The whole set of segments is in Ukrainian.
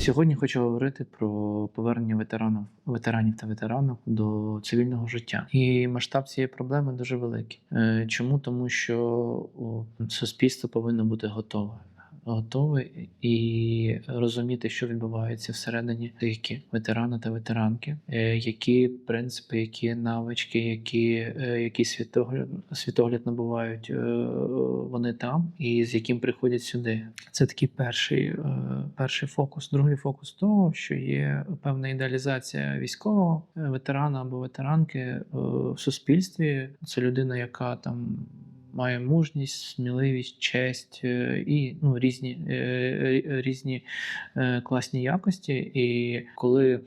Сьогодні хочу говорити про повернення ветеранів, ветеранів та ветеранок до цивільного життя. І масштаб цієї проблеми дуже великий. Е, Чому? Тому що суспільство повинно бути готове. Готове і розуміти, що відбувається всередині психіки ветерана та ветеранки, е, які принципи, які навички, які, е, який світогляд, світогляд набувають е, вони там, і з яким приходять сюди. Це такий перший, перший фокус. Другий фокус того, що є певна ідеалізація військового ветерана або ветеранки в суспільстві. Це людина, яка там. Має мужність, сміливість, честь е, і ну, різні, е, різні е, класні якості. І коли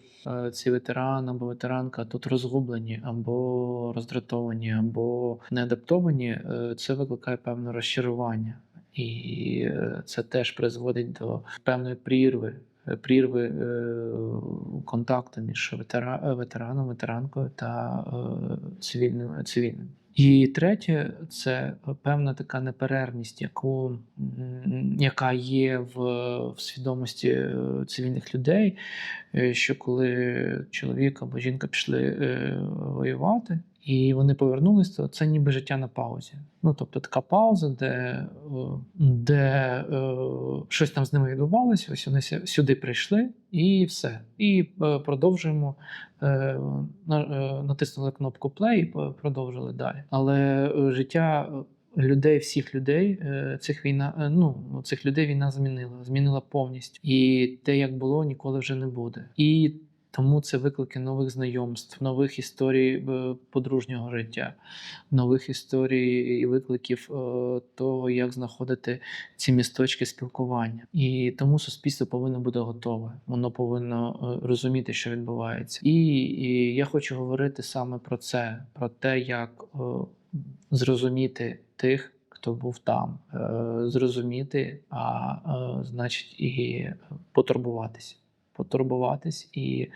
цей ветеран або ветеранка тут розгублені, або роздратовані, або неадаптовані, це викликає певне розчарування. І це теж призводить до певної прірви. Прірви е, контакту між ветера, ветераном, ветеранкою та е, цивільним цивільним. І третє, це певна така неперервність, яку, яка є в, в свідомості е, цивільних людей, що коли чоловік або жінка пішли воювати, і вони повернулись, то це ніби життя на паузі. Ну тобто така пауза, де, е, де е, щось там з ними відбувалося, ось вони сюди прийшли, і все. І е, продовжуємо. На- натиснули кнопку play і продовжили далі. Але життя людей, всіх людей, цих війна, ну цих людей війна змінила, змінила повністю. І те, як було, ніколи вже не буде. І тому це виклики нових знайомств, нових історій е, подружнього життя, нових історій і викликів е, того, як знаходити ці місточки спілкування. І тому суспільство повинно бути готове. Воно повинно е, розуміти, що відбувається. І, і я хочу говорити саме про це: про те, як зрозуміти тих. Хто був там, зрозуміти, а значить, і потурбуватися потурбуватись і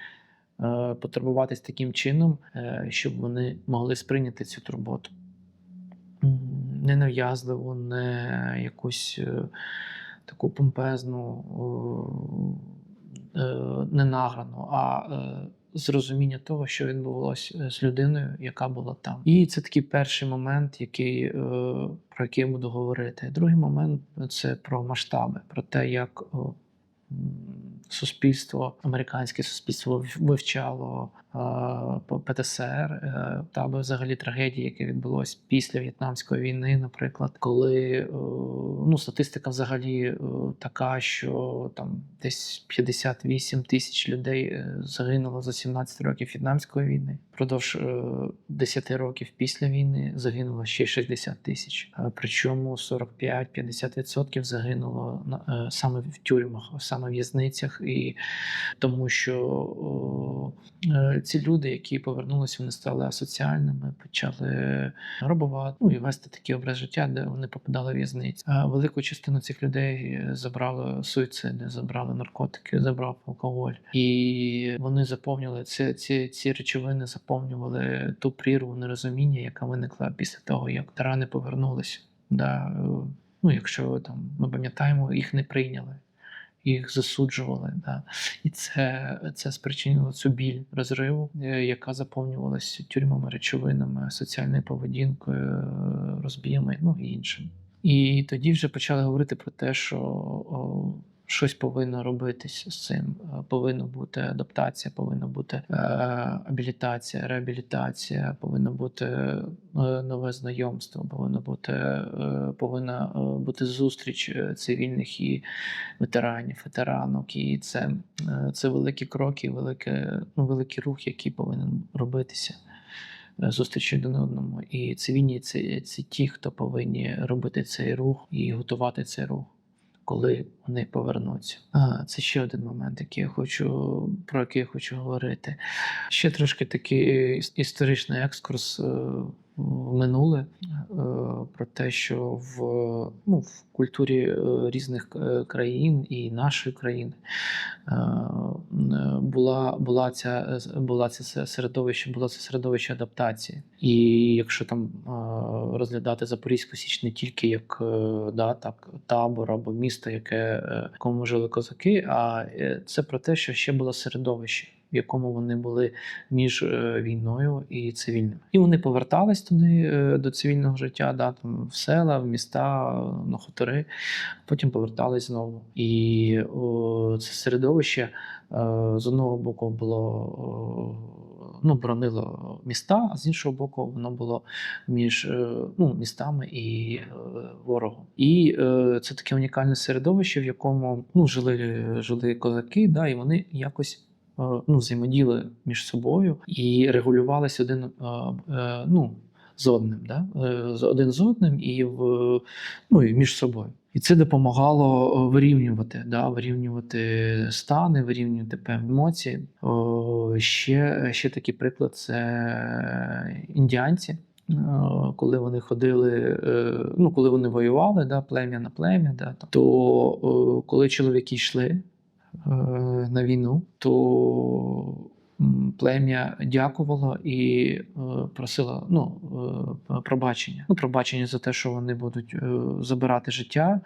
е, потурбуватись таким чином, е, щоб вони могли сприйняти цю турботу. М, Ненав'язливу, не якусь е, таку помпезну, е, е, ненаграну, а е, з того, що відбувалося з людиною, яка була там. І це такий перший момент, який, е, про який я буду говорити. Другий момент це про масштаби, про те, як суспільство, американське суспільство вив- вивчало ПТСР е, та або взагалі трагедії, яке відбулось після В'єтнамської війни, наприклад, коли е, ну, статистика взагалі е, така, що там десь 58 тисяч людей загинуло за 17 років В'єтнамської війни. Продовж е, 10 років після війни загинуло ще 60 тисяч. Причому 45-50% загинуло саме в тюрмах, саме в в'язницях, і тому що ці люди, які повернулися, вони стали асоціальними, почали грабувати ну, і вести такий образ життя, де вони попадали в в'язниці. Велику частину цих людей е, забрали суїциди, забрали наркотики, забрав алкоголь, і вони заповнювали ці, ці, ці речовини, заповнювали ту прірву нерозуміння, яка виникла після того, як тарани повернулися. Да, е, ну, якщо там ми пам'ятаємо, їх не прийняли. Їх засуджували, да. і це, це спричинило цю біль розриву, е, яка заповнювалася тюрмами, речовинами, соціальною поведінкою, розбіями, ну і іншим. І тоді вже почали говорити про те, що щось повинно робитися з цим. Е, Повинна бути адаптація, повинна бути е, абілітація, реабілітація, повинно бути е, нове знайомство, повинно бути, е, повинна е, бути зустріч е, цивільних і ветеранів, ветеранок. І це, е, це великі кроки, велике, ну, великий рух, який повинен робитися. Зустрічі один одному. І цивільні це, це ті, хто повинні робити цей рух і готувати цей рух, коли вони повернуться. А, це ще один момент, який я хочу, про який я хочу говорити. Ще трошки такий історичний екскурс. В минуле, е, про те, що в, ну, в культурі е, різних е, країн і нашої країни була, була, ця, була це середовище, було це середовище адаптації. І якщо там розглядати Запорізьку Січ не тільки як да, так, табор або місто, яке, в якому жили козаки, а це про те, що ще було середовище, в якому вони були між е, війною і цивільним. І вони повертались туди е, до цивільного життя, да, там, в села, в міста, на хутори, потім повертались знову. І о, це середовище е, з одного боку було о, ну, боронило міста, а з іншого боку, воно було між ну, містами і ворогом. І е, це таке унікальне середовище, в якому ну, жили, жили козаки, да, і вони якось ну, взаємодіяли між собою і регулювалися один е, е, ну, з одним, да? е, один з одним і, в, ну, і між собою. І це допомагало е, вирівнювати, да? вирівнювати стани, вирівнювати певні емоції. Ще, ще такий приклад це індіанці. Е, Коли вони ходили, е, ну коли вони воювали, да, плем'я на плем'я, да, то е, коли чоловіки йшли е, на війну, то плем'я дякувало і е, просило ну, е, пробачення. Ну, пробачення за те, що вони будуть е, забирати життя,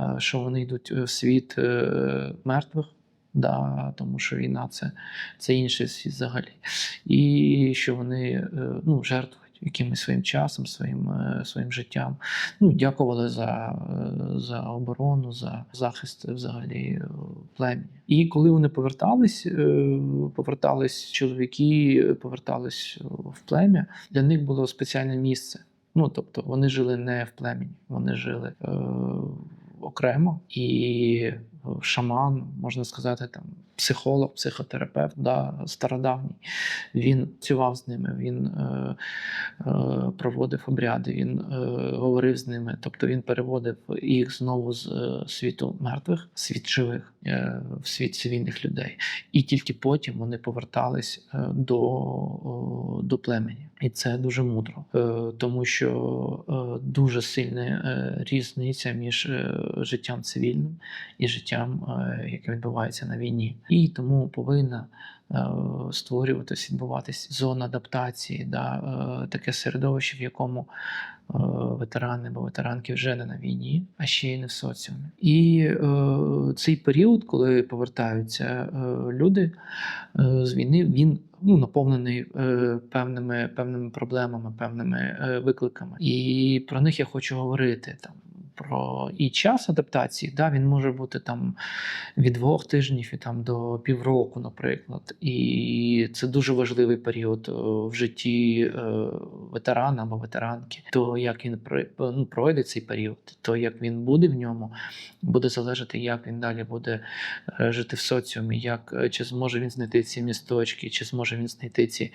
е, що вони йдуть в світ е, мертвих. Да, тому що війна це, це інший світ взагалі. І що вони е, ну, жертвують якимось своїм часом, своїм, е, своїм життям. Ну, дякували за, е, за оборону, за захист взагалі е, племені. І коли вони повертались, повертались чоловіки, повертались в плем'я, для них було спеціальне місце. Ну, тобто вони жили не в племені, вони жили е, окремо і шаман, можна сказати, там психолог, психотерапевт, да, стародавній. Він працював з ними, він е, е, проводив обряди, він е, говорив з ними. Тобто він переводив їх знову з е, світу мертвих, світ живих, е, в світ цивільних людей. І тільки потім вони повертались е, до, о, до племені. І це дуже мудро, е, тому що е, дуже сильна е, різниця між е, життям цивільним і життям, е, яке відбувається на війні. І тому повинна е, створюватись, відбуватись зона адаптації, да, е, таке середовище, в якому е, ветерани або ветеранки вже не на війні, а ще й не в соціумі. І цей період, коли повертаються люди з війни, він ну, наповнений певними, певними проблемами, певними викликами. І про них я хочу говорити там. Про і час адаптації, да, він може бути там від двох тижнів і там до півроку, наприклад. І це дуже важливий період е, в житті е, ветерана або ветеранки. То як він ну, пройде цей період, то як він буде в ньому, буде залежати, як він далі буде е, жити в соціумі, як чи зможе він знайти ці місточки, чи зможе він знайти ці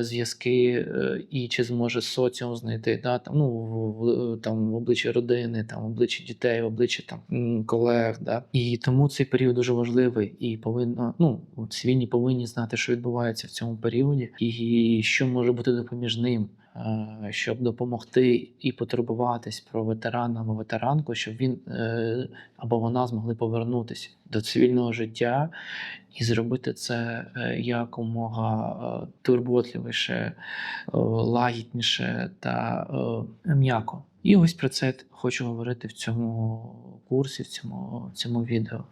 зв'язки, і чи зможе соціум знайти да, там, ну, там, в обличчі родини, там, в обличчі дітей, в обличчі там, колег. Да. І тому цей період дуже важливий, і повинно, ну, цивільні повинні знати, що відбувається в цьому періоді, і що може бути допоміжним. Е, Щоб допомогти і потурбуватись про ветерана або ветеранку, щоб він е, або вона змогли повернутися до цивільного життя і зробити це е, якомога турботливіше, лагідніше та м'яко. І ось про це хочу говорити в цьому курсі, в цьому, в цьому відео.